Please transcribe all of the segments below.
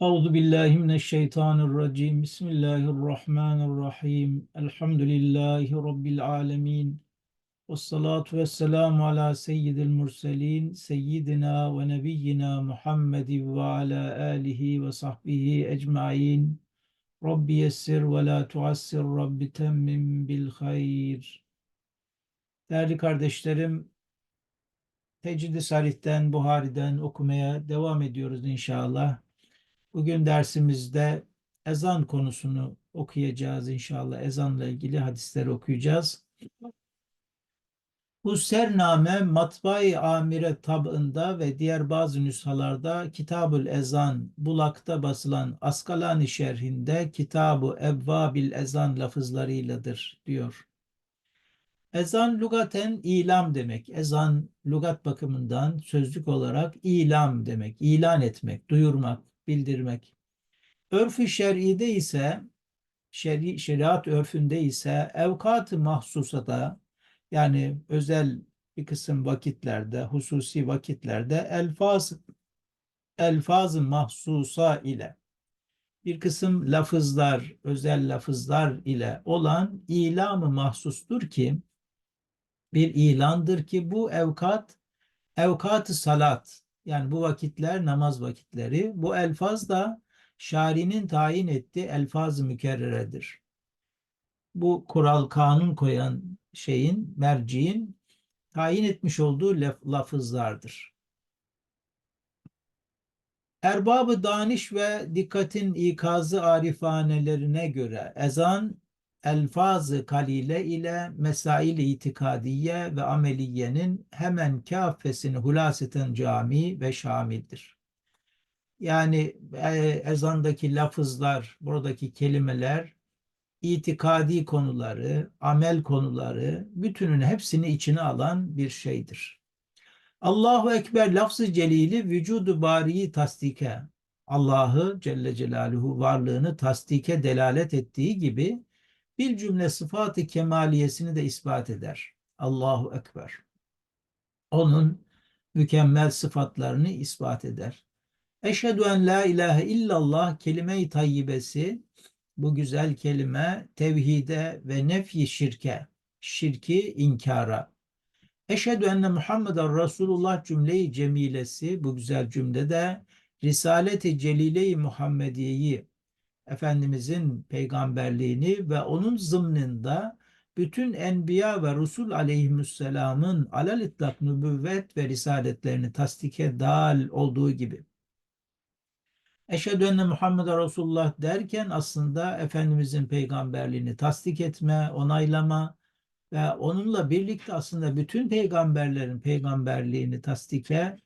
Euzu billahi mineşşeytanirracim. Bismillahirrahmanirrahim. Elhamdülillahi rabbil alamin. Ves salatu vesselamu ala seyyidil murselin seyyidina ve nebiyyina Muhammed ve ala alihi ve sahbihi ecmaîn. Rabbi yessir ve la tuassir Rabbi temmim bil hayr. Değerli kardeşlerim, Tecrid-i Sarih'ten, Buhari'den okumaya devam ediyoruz inşallah. Bugün dersimizde ezan konusunu okuyacağız inşallah. Ezanla ilgili hadisleri okuyacağız. Bu sername Matbaa-i Amire tabında ve diğer bazı nüshalarda Kitabül Ezan bulakta basılan Askalani şerhinde Kitabu Evvabil Ezan lafızlarıyladır diyor. Ezan lugaten ilam demek. Ezan lugat bakımından sözlük olarak ilam demek. İlan etmek, duyurmak, bildirmek. Örfü şer'ide ise şeri, şeriat örfünde ise evkat-ı mahsusada yani özel bir kısım vakitlerde, hususi vakitlerde elfaz elfaz mahsusa ile bir kısım lafızlar, özel lafızlar ile olan ilamı mahsustur ki bir ilandır ki bu evkat evkat-ı salat yani bu vakitler namaz vakitleri. Bu elfaz da şarinin tayin ettiği elfaz-ı mükerreredir. Bu kural kanun koyan şeyin, merciğin tayin etmiş olduğu laf, lafızlardır. Erbabı daniş ve dikkatin ikazı arifanelerine göre ezan elfazı kalile ile mesail itikadiye ve ameliyenin hemen kâfesini hulaseten cami ve şamildir. Yani e, ezandaki lafızlar, buradaki kelimeler, itikadi konuları, amel konuları, bütünün hepsini içine alan bir şeydir. Allahu Ekber lafzı celili vücudu bariyi tasdike, Allah'ı Celle Celaluhu varlığını tasdike delalet ettiği gibi bir cümle sıfatı kemaliyesini de ispat eder. Allahu Ekber. Onun mükemmel sıfatlarını ispat eder. Eşhedü en la ilahe illallah kelime-i tayyibesi bu güzel kelime tevhide ve nefyi şirke, şirki inkara. Eşhedü enne Muhammeden Resulullah cümleyi cemilesi bu güzel cümlede Risaleti Celile-i Muhammediye'yi Efendimizin peygamberliğini ve onun zımnında bütün enbiya ve rusul aleyhisselamın alel itlak nübüvvet ve risaletlerini tasdike dal olduğu gibi. Eşhedü enne Muhammeden Resulullah derken aslında Efendimizin peygamberliğini tasdik etme, onaylama ve onunla birlikte aslında bütün peygamberlerin peygamberliğini tasdike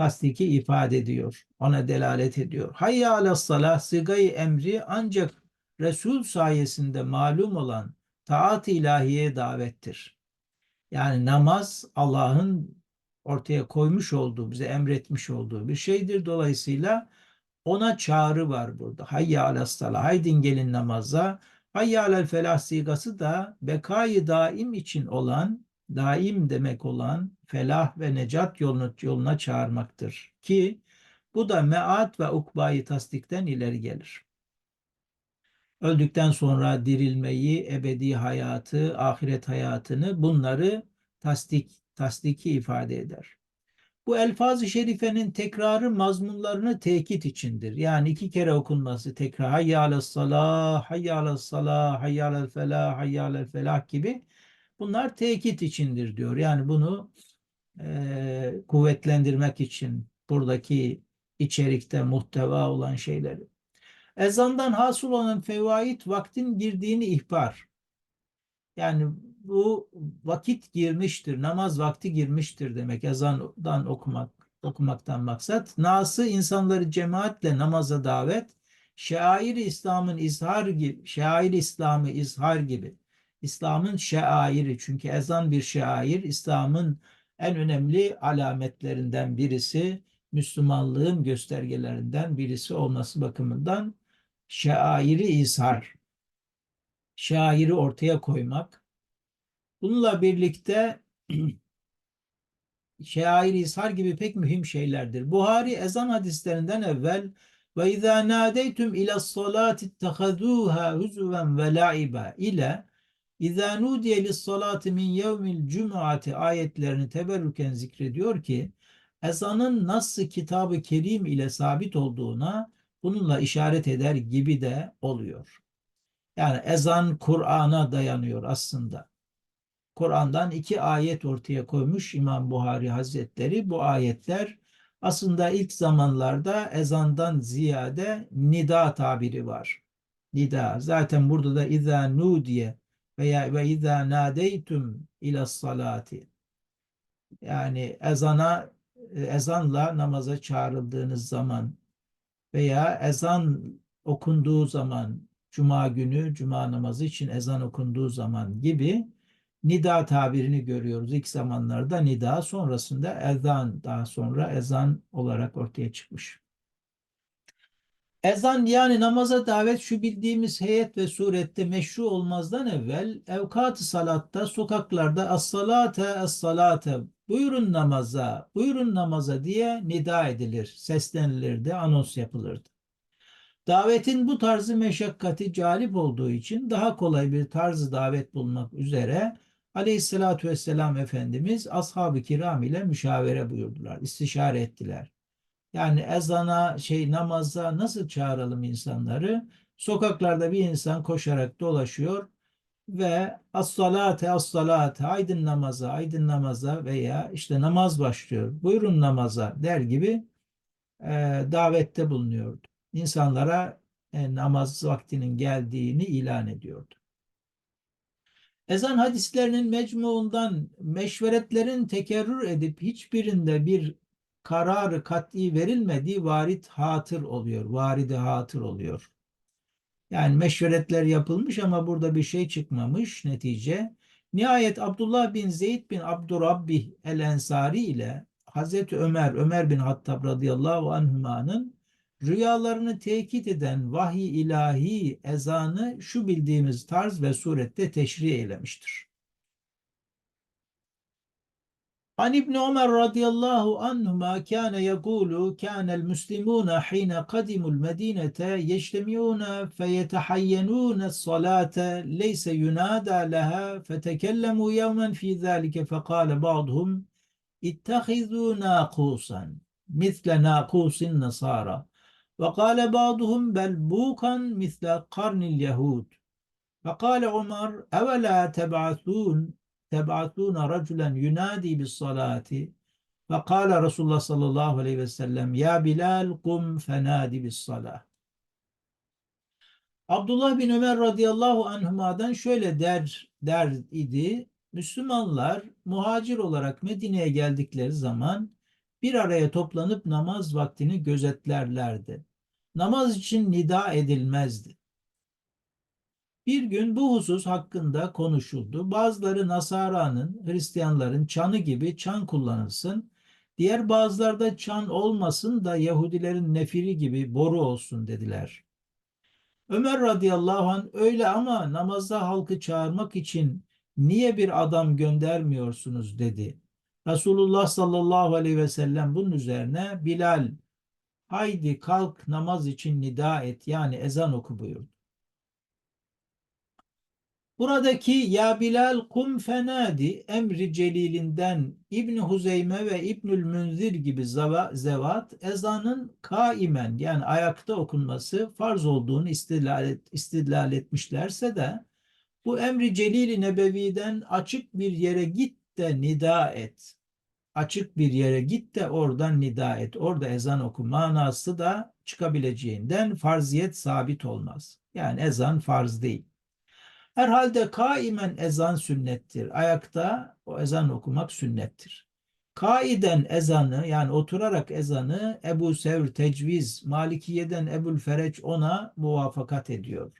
tasdiki ifade ediyor. Ona delalet ediyor. Hayya ala salah sigayı emri ancak Resul sayesinde malum olan taat-ı ilahiye davettir. Yani namaz Allah'ın ortaya koymuş olduğu, bize emretmiş olduğu bir şeydir. Dolayısıyla ona çağrı var burada. Hayya ala salah, haydin gelin namaza. Hayya alel felah sigası da bekayı daim için olan daim demek olan felah ve necat yoluna, yoluna çağırmaktır. Ki bu da meat ve ukbayı tasdikten ileri gelir. Öldükten sonra dirilmeyi, ebedi hayatı, ahiret hayatını bunları tasdik, tasdiki ifade eder. Bu elfaz-ı şerifenin tekrarı mazmunlarını tekit içindir. Yani iki kere okunması tekrar hayya alel salah, hayya alel salah, hayya alel gibi Bunlar tekit içindir diyor. Yani bunu e, kuvvetlendirmek için buradaki içerikte muhteva olan şeyleri. Ezandan hasıl olan fevaid vaktin girdiğini ihbar. Yani bu vakit girmiştir, namaz vakti girmiştir demek ezandan okumak okumaktan maksat. Nası insanları cemaatle namaza davet, şair İslam'ın izhar gibi, şair İslam'ı izhar gibi İslam'ın şairi çünkü ezan bir şair İslam'ın en önemli alametlerinden birisi Müslümanlığın göstergelerinden birisi olması bakımından şairi izhar şairi ortaya koymak bununla birlikte şairi izhar gibi pek mühim şeylerdir. Buhari ezan hadislerinden evvel Ve izâ nâdeytum ila salati ittehazûhâ huzuven ve la'iba ile İzâ nudiye lissalâti min yevmil cum'ati ayetlerini teberrüken zikrediyor ki ezanın nasıl kitabı kerim ile sabit olduğuna bununla işaret eder gibi de oluyor. Yani ezan Kur'an'a dayanıyor aslında. Kur'an'dan iki ayet ortaya koymuş İmam Buhari Hazretleri. Bu ayetler aslında ilk zamanlarda ezandan ziyade nida tabiri var. Nida. Zaten burada da izâ nudiye veya ve izâ nâdeytum ila salati. Yani ezana ezanla namaza çağrıldığınız zaman veya ezan okunduğu zaman cuma günü cuma namazı için ezan okunduğu zaman gibi nida tabirini görüyoruz. İlk zamanlarda nida sonrasında ezan daha sonra ezan olarak ortaya çıkmış. Ezan yani namaza davet şu bildiğimiz heyet ve surette meşru olmazdan evvel evkat-ı salatta sokaklarda as-salate as-salate buyurun namaza buyurun namaza diye nida edilir, seslenilirdi, anons yapılırdı. Davetin bu tarzı meşakkati calip olduğu için daha kolay bir tarzı davet bulmak üzere Aleyhisselatü Vesselam Efendimiz ashab-ı kiram ile müşavere buyurdular, istişare ettiler. Yani ezana, şey namaza nasıl çağıralım insanları? Sokaklarda bir insan koşarak dolaşıyor ve as-salate as-salate aydın namaza aydın namaza veya işte namaz başlıyor. Buyurun namaza der gibi e, davette bulunuyordu. İnsanlara e, namaz vaktinin geldiğini ilan ediyordu. Ezan hadislerinin mecmuundan meşveretlerin tekerrür edip hiçbirinde bir kararı kat'i verilmediği varit hatır oluyor. Varidi hatır oluyor. Yani meşveretler yapılmış ama burada bir şey çıkmamış netice. Nihayet Abdullah bin Zeyd bin Abdurrabbih el-Ensari ile Hazreti Ömer, Ömer bin Hattab radıyallahu anhümanın rüyalarını tekit eden vahiy ilahi ezanı şu bildiğimiz tarz ve surette teşri eylemiştir. عن ابن عمر رضي الله عنهما كان يقول كان المسلمون حين قدموا المدينة يجتمعون فيتحينون الصلاة ليس ينادى لها فتكلموا يوما في ذلك فقال بعضهم اتخذوا ناقوسا مثل ناقوس النصارى وقال بعضهم بل بوقا مثل قرن اليهود فقال عمر أولا تبعثون teb'atûne raculen yunâdî bis salati ve kâle Resulullah sallallahu aleyhi ve sellem ya Bilal kum fenâdi bis salah. Abdullah bin Ömer radıyallahu anhuma'dan şöyle der, der idi. Müslümanlar muhacir olarak Medine'ye geldikleri zaman bir araya toplanıp namaz vaktini gözetlerlerdi. Namaz için nida edilmezdi. Bir gün bu husus hakkında konuşuldu. Bazıları Nasara'nın, Hristiyanların çanı gibi çan kullanılsın. Diğer bazılarda çan olmasın da Yahudilerin nefiri gibi boru olsun dediler. Ömer radıyallahu anh öyle ama namazda halkı çağırmak için niye bir adam göndermiyorsunuz dedi. Resulullah sallallahu aleyhi ve sellem bunun üzerine Bilal haydi kalk namaz için nida et yani ezan oku buyurdu. Buradaki ya Bilal kum fenadi emri celilinden İbn Huzeyme ve İbnül Münzir gibi zevat ezanın kaimen yani ayakta okunması farz olduğunu istidlal, et, istidlal etmişlerse de bu emri celili nebeviden açık bir yere git de nida et açık bir yere git de oradan nida et. Orada ezan oku manası da çıkabileceğinden farziyet sabit olmaz. Yani ezan farz değil. Herhalde kaimen ezan sünnettir. Ayakta o ezan okumak sünnettir. Kaiden ezanı yani oturarak ezanı Ebu Sevr tecviz, Malikiye'den Ebul Fereç ona muvafakat ediyor.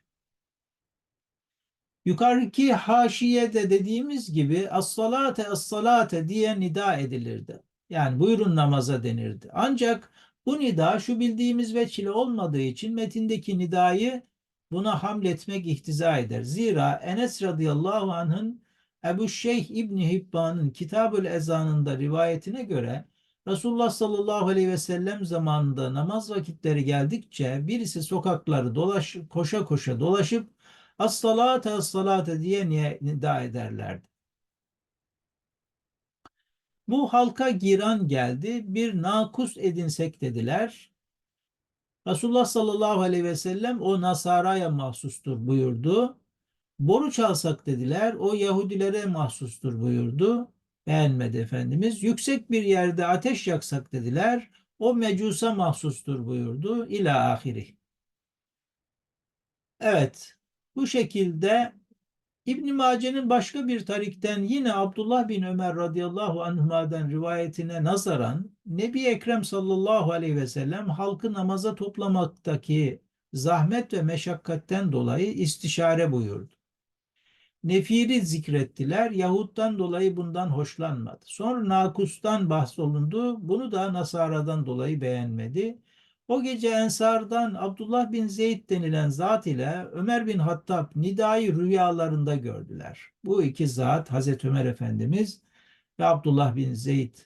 Yukarıki haşiyede dediğimiz gibi as-salate as-salate diye nida edilirdi. Yani buyurun namaza denirdi. Ancak bu nida şu bildiğimiz veçile olmadığı için metindeki nidayı buna hamletmek ihtiza eder. Zira Enes radıyallahu anh'ın Ebu Şeyh İbni Hibban'ın Kitab-ül Ezan'ında rivayetine göre Resulullah sallallahu aleyhi ve sellem zamanında namaz vakitleri geldikçe birisi sokakları dolaş, koşa koşa dolaşıp as-salate as-salate diye nida ederlerdi. Bu halka giran geldi. Bir nakus edinsek dediler. Resulullah sallallahu aleyhi ve sellem o Nasara'ya mahsustur buyurdu. Boru çalsak dediler. O Yahudilere mahsustur buyurdu. Beğenmedi Efendimiz. Yüksek bir yerde ateş yaksak dediler. O mecusa mahsustur buyurdu. İla ahiri. Evet. Bu şekilde İbn Mace'nin başka bir tarikten yine Abdullah bin Ömer radıyallahu anhuma'dan rivayetine nazaran Nebi Ekrem sallallahu aleyhi ve sellem halkı namaza toplamaktaki zahmet ve meşakkatten dolayı istişare buyurdu. Nefiri zikrettiler. Yahut'tan dolayı bundan hoşlanmadı. Sonra Nakus'tan bahsolundu. Bunu da Nasara'dan dolayı beğenmedi. O gece Ensar'dan Abdullah bin Zeyd denilen zat ile Ömer bin Hattab nidayı rüyalarında gördüler. Bu iki zat Hazreti Ömer Efendimiz ve Abdullah bin Zeyd.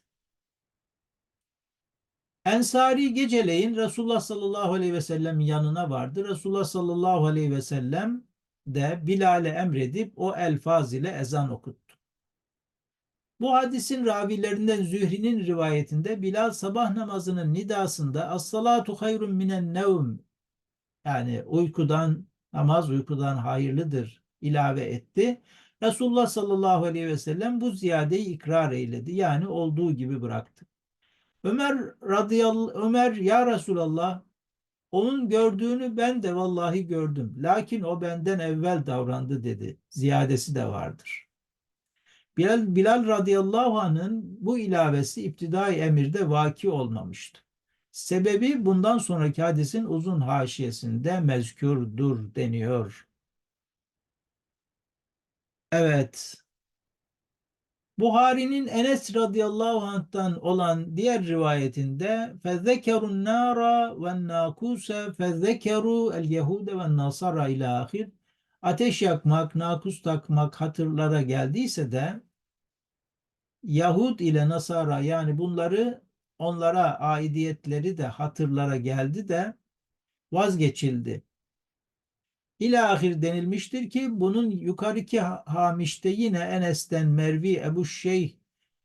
Ensari geceleyin Resulullah sallallahu aleyhi ve sellem yanına vardı. Resulullah sallallahu aleyhi ve sellem de Bilal'e emredip o elfaz ile ezan okuttu. Bu hadisin ravilerinden Zühri'nin rivayetinde Bilal sabah namazının nidasında as-salatu hayrun minen nevm yani uykudan namaz uykudan hayırlıdır ilave etti. Resulullah sallallahu aleyhi ve sellem bu ziyadeyi ikrar eyledi. Yani olduğu gibi bıraktı. Ömer radıyallahu Ömer ya Resulallah onun gördüğünü ben de vallahi gördüm. Lakin o benden evvel davrandı dedi. Ziyadesi de vardır. Bilal, Bilal radıyallahu anh'ın bu ilavesi iptidai emirde vaki olmamıştı. Sebebi bundan sonraki hadisin uzun haşiyesinde mezkurdur deniyor. Evet. Buhari'nin Enes radıyallahu anh'tan olan diğer rivayetinde nakuse fezzekeru el yehude ve nasara ile ahir ateş yakmak, nakus takmak hatırlara geldiyse de Yahud ile Nasara yani bunları onlara aidiyetleri de hatırlara geldi de vazgeçildi. İlahir denilmiştir ki bunun yukarıki hamişte yine Enes'ten Mervi Ebu Şeyh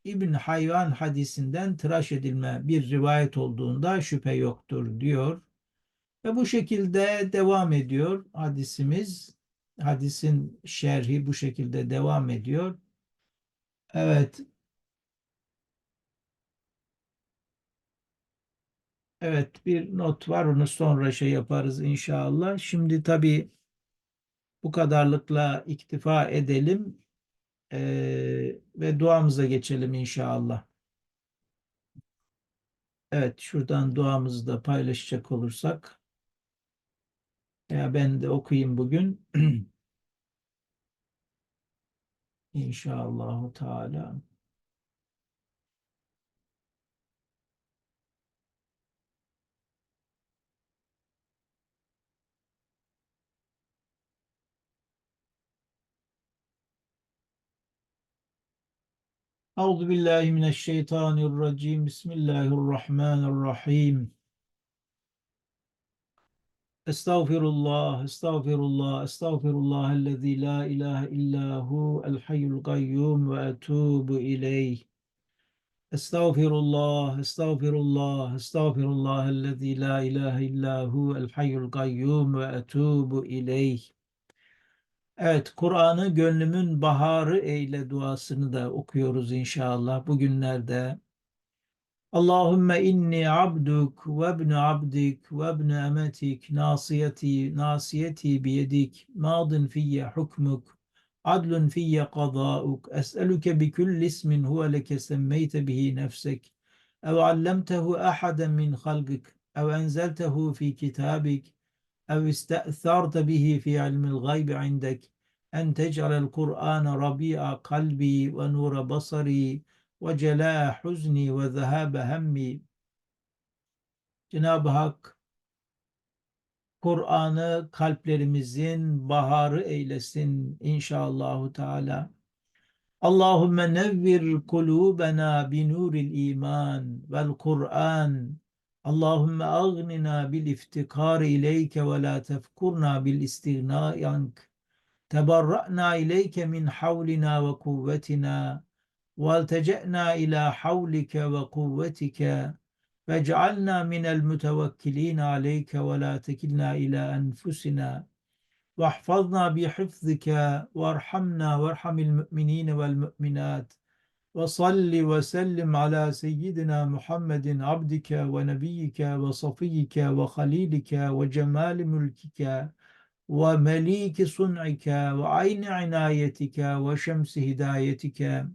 İbn Hayvan hadisinden tıraş edilme bir rivayet olduğunda şüphe yoktur diyor. Ve bu şekilde devam ediyor hadisimiz. Hadisin şerhi bu şekilde devam ediyor. Evet. Evet bir not var onu sonra şey yaparız inşallah. Şimdi tabii bu kadarlıkla iktifa edelim ee, ve duamıza geçelim inşallah. Evet şuradan duamızı da paylaşacak olursak ya ben de okuyayım bugün. İnşallah Teala. Euzu billahi mineşşeytanirracim. Bismillahirrahmanirrahim. Estağfirullah, estağfirullah, estağfirullah ellezî la ilahe illahu el hayyul kayyum ve etûbü ileyh. Estağfirullah, estağfirullah, estağfirullah ellezî la ilahe illahu el hayyul kayyum ve etûbü ileyh. Evet, Kur'an'ı gönlümün baharı eyle duasını da okuyoruz inşallah bugünlerde. Allahümme inni abduk ve ibn abdik ve ibn emetik nasiyeti nasiyeti biyedik. Madin fiyye hukmuk adlun fiyye qada'uk. Es'eluke bi kulli ismin huve leke semmeyte bihi nefsek. Ev allemtehu ahaden min halgik ev enzeltehu fi kitabik ev iste'tharta bihi fi ilmil gaybi indek en tec'alel Kur'an rabi'a kalbi ve nura basari ve celâ huzni ve zehâbe hemmi. Cenab-ı Hak Kur'an'ı kalplerimizin baharı eylesin inşallahü teala. Allahümme nevvir kulubena bi nuril iman vel Kur'an. اللهم أغننا بالافتقار إليك ولا تفكرنا بالاستغناء عنك تبرأنا إليك من حولنا وقوتنا والتجأنا إلى حولك وقوتك فاجعلنا من المتوكلين عليك ولا تكلنا إلى أنفسنا واحفظنا بحفظك وارحمنا وارحم المؤمنين والمؤمنات وصل وسلم على سيدنا محمد عبدك ونبيك وصفيك وخليلك وجمال ملكك ومليك صنعك وعين عنايتك وشمس هدايتك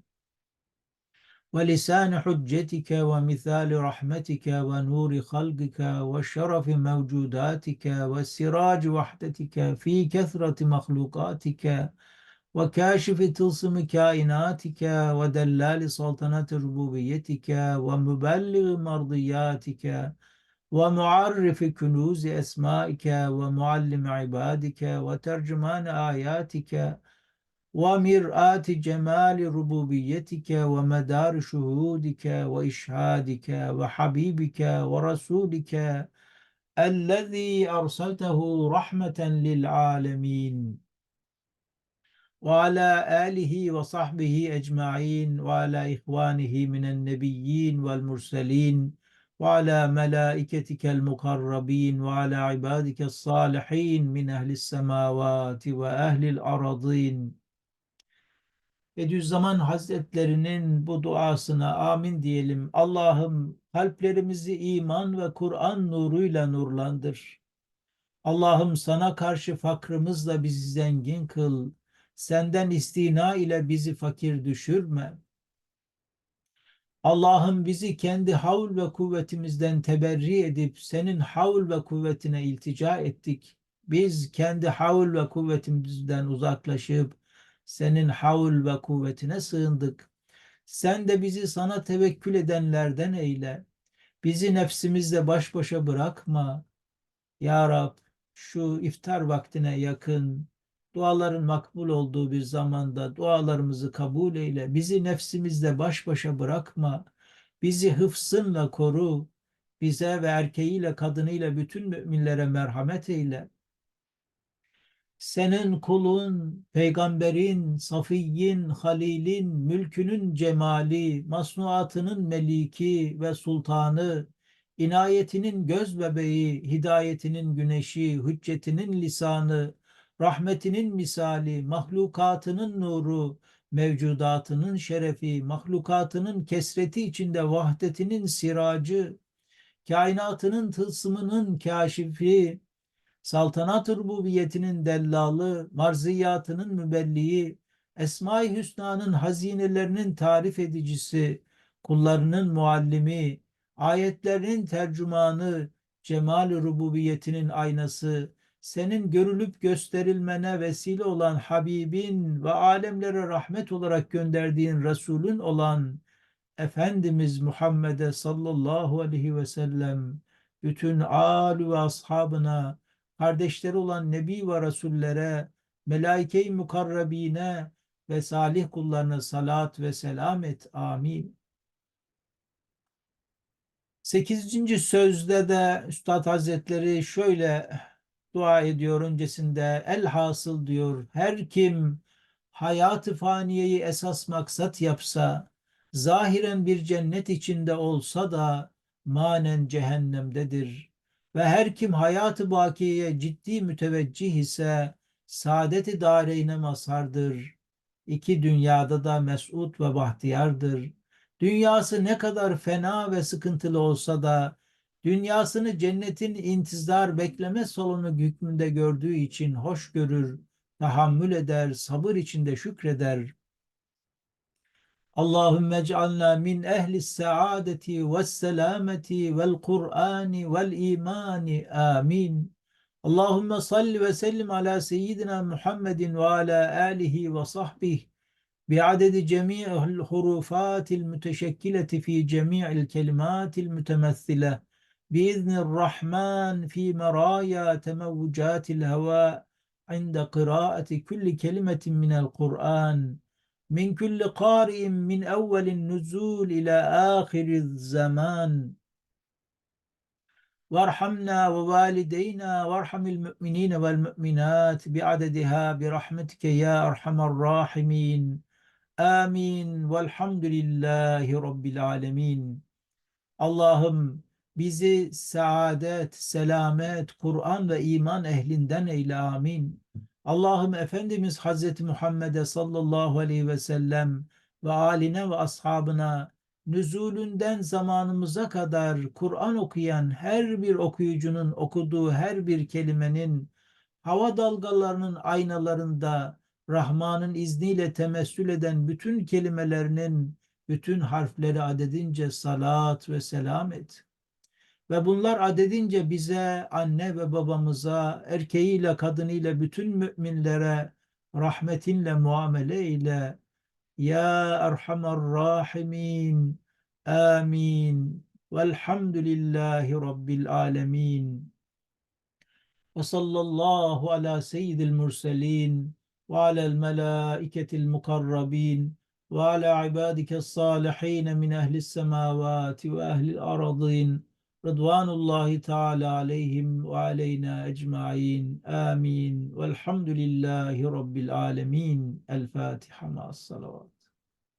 ولسان حجتك ومثال رحمتك ونور خلقك وشرف موجوداتك وسراج وحدتك في كثرة مخلوقاتك وكاشف تلصم كائناتك ودلال سلطنة ربوبيتك ومبلغ مرضياتك ومعرف كنوز أسمائك ومعلم عبادك وترجمان آياتك ومرآة جمال ربوبيتك ومدار شهودك وإشهادك وحبيبك ورسولك الذي أرسلته رحمة للعالمين. ve ala alihi ve sahbihi ecmain ve ala ihvanihi minen nebiyyin vel murselin ve ala melaiketikel mukarrabin ve ala ibadike salihin min ehlis semavati ve ehlil aradin. Bediüzzaman Hazretlerinin bu duasına amin diyelim. Allah'ım kalplerimizi iman ve Kur'an nuruyla nurlandır. Allah'ım sana karşı fakrımızla bizi zengin kıl. Senden istina ile bizi fakir düşürme. Allah'ım bizi kendi havl ve kuvvetimizden teberri edip senin havl ve kuvvetine iltica ettik. Biz kendi havl ve kuvvetimizden uzaklaşıp senin havl ve kuvvetine sığındık. Sen de bizi sana tevekkül edenlerden eyle. Bizi nefsimizle baş başa bırakma. Ya Rab şu iftar vaktine yakın duaların makbul olduğu bir zamanda dualarımızı kabul eyle. Bizi nefsimizle baş başa bırakma. Bizi hıfsınla koru. Bize ve erkeğiyle kadınıyla bütün müminlere merhamet eyle senin kulun, peygamberin, safiyyin, halilin, mülkünün cemali, masnuatının meliki ve sultanı, inayetinin göz bebeği, hidayetinin güneşi, hüccetinin lisanı, rahmetinin misali, mahlukatının nuru, mevcudatının şerefi, mahlukatının kesreti içinde vahdetinin siracı, kainatının tılsımının kaşifi, saltanat-ı rububiyetinin dellalı, marziyatının mübelliği, Esma-i Hüsna'nın hazinelerinin tarif edicisi, kullarının muallimi, ayetlerinin tercümanı, cemal-i rububiyetinin aynası, senin görülüp gösterilmene vesile olan Habibin ve alemlere rahmet olarak gönderdiğin Resulün olan Efendimiz Muhammed'e sallallahu aleyhi ve sellem, bütün âlü ve ashabına, kardeşleri olan Nebi ve Resullere, melaike-i mukarrabine ve salih kullarına salat ve selam et. Amin. Sekizinci sözde de Üstad Hazretleri şöyle dua ediyor öncesinde. Elhasıl diyor her kim hayatı faniyeyi esas maksat yapsa, zahiren bir cennet içinde olsa da manen cehennemdedir ve her kim hayatı bakiyeye ciddi müteveccih ise saadeti dareyne mazhardır. İki dünyada da mesut ve bahtiyardır. Dünyası ne kadar fena ve sıkıntılı olsa da dünyasını cennetin intizar bekleme salonu hükmünde gördüğü için hoş görür, tahammül eder, sabır içinde şükreder. Allahümme ec'alna min ehli saadeti ve selameti vel Kur'ani vel imani. Amin. Allahümme salli ve sellim ala seyyidina Muhammedin ve ala alihi ve sahbihi بعدد جميع الحروفات المتشكلة في جميع الكلمات المتمثلة بإذن الرحمن في مرايا تموجات الهواء عند قراءة كل كلمة من القرآن min kulli qari'in min evvelin nuzul ila ahiriz zaman. وارحمنا ووالدينا وارحم المؤمنين والمؤمنات بعددها برحمتك يا أرحم الراحمين. آمين. والحمد لله رب العالمين. Allah'ım bizi saadet, selamet, Kur'an ve iman ehlinden eyle amin. Allah'ım Efendimiz Hazreti Muhammed'e sallallahu aleyhi ve sellem ve aline ve ashabına nüzulünden zamanımıza kadar Kur'an okuyan her bir okuyucunun okuduğu her bir kelimenin hava dalgalarının aynalarında Rahman'ın izniyle temessül eden bütün kelimelerinin bütün harfleri adedince salat ve selam et. Ve bunlar adedince bize, anne ve babamıza, erkeğiyle, kadınıyla, bütün müminlere rahmetinle muamele ile. Ya Erhamer Rahimin. Amin. Velhamdülillahi Rabbil Alemin. Ve sallallahu ala seyyidil murselin ve alel melâiketil mukarrabin ve ala ibadikes salihin min ehlis semavati ve ehlil aradin. Rıdvanullahi Teala aleyhim ve aleyna ecmain. Amin. Velhamdülillahi Rabbil alemin. El Fatiha ma'as salavat.